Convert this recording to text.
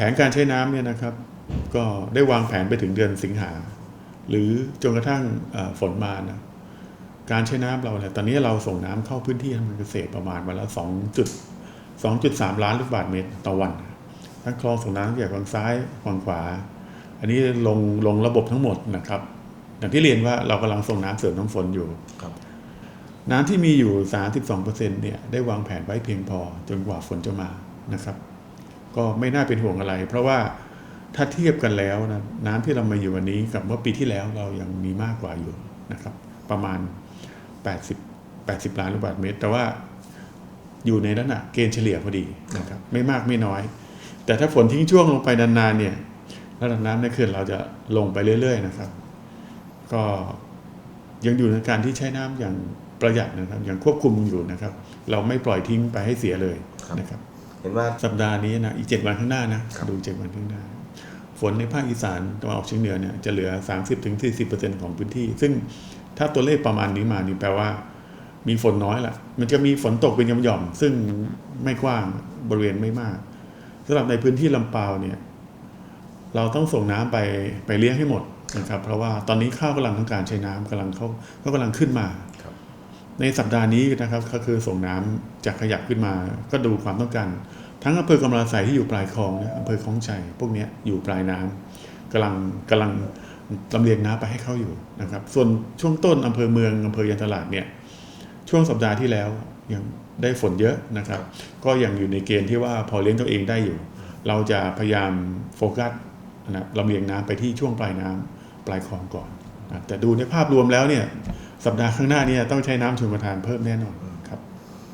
แผนการใช้น้ำเนี่ยนะครับ ก็ได้วางแผนไปถึงเดือนสิงหา หรือจนกระทั่งเอ่อฝนมานะการใช้น้ำเราเนี่ยตอนนี้เราส่งน้ำเข้าพื้นที่ทางการเกษตรประมาณวันละ2จุด2.3 ล้านลูกบาศก์เมตรต่อวัน ทั้งคลองส่งน้ำจากฝั่งซ้ายฝั่งขวา อันนี้ลงลงระบบทั้งหมดนะครับ อย่างที่เรียนว่าเรากำลังส่งน้ำเสริมน้ำฝนอยู่ครับ น้ำที่มีอยู่ 32%เนี่ยได้วางแผนไว้เพียงพอจนกว่าฝนจะมานะครับ ก็ไม่น่าเป็นห่วงอะไร เพราะว่าถ้าเทียบกันแล้วนะน้ำที่เรามาอยู่วันนี้กับเมื่อปีที่แล้วเรายังมีมากกว่าอยู่นะครับ ประมาณ 80 80 ล้านลูกบาศก์เมตร แต่ว่าอยู่ในนั้นอะเกณฑ์เฉลี่ยพอดีนะครับไม่มากไม่น้อย แต่ถ้าฝนทิ้งช่วงลงไปนานๆเนี่ยระดับน้ำในเขื่อนเราจะลงไปเรื่อย ๆ นะครับ ก็ยังอยู่ในการที่ใช้น้ำอย่างประหยัดนะครับ อย่างควบคุมอยู่นะครับ เราไม่ปล่อยทิ้งไปให้เสียเลยนะครับ เห็นว่า สัปดาห์นี้นะอีกเจ็ดวันข้างหน้านะครับดูเจ็ดวันข้างหน้า ฝนในภาคอีสานตะวันออกเฉียงเหนือเนี่ยจะเหลือ 30-40%ของพื้นที่ ซึ่งถ้าตัวเลขประมาณนี้มานี่แปลว่ามีฝนน้อยละมันจะมีฝนตกเป็นหย่อมๆซึ่งไม่กว้างบริเวณไม่มากสำหรับในพื้นที่ลำปาวเนี่ย เราต้องส่งน้ำไปไปเลี้ยงให้หมดนะครับ เพราะว่าตอนนี้ข้าวกำลังต้องการใช้น้ำกำลังเขาเขากำลังขึ้นมาครับ ในสัปดาห์นี้นะครับก็คือส่งน้ำจากขยับขึ้นมา ก็ดูความต้องการ ทั้งอำเภอกำลังใสที่อยู่ปลายคลองนะอำเภอคลองชัยพวกนี้อยู่ปลายน้ำกำลังกำลังลำเลียงน้ำไปให้เขาอยู่นะครับ ส่วนช่วงต้นอำเภอเมืองอำเภอยันตลาดเนี่ยช่วงสัปดาห์ที่แล้วยังได้ฝนเยอะนะครับ ก็ยังอยู่ในเกณฑ์ที่ว่าพอเลี้ยงตัวเองได้อยู่ เราจะพยายามโฟกัสนะลำเลียงน้ำไปที่ช่วงปลายน้ำปลายคลองก่อนนะแต่ดูในภาพรวมแล้วเนี่ย สัปดาห์ข้างหน้าเนี่ยต้องใช้น้ำชลประทานเพิ่มแน่นอน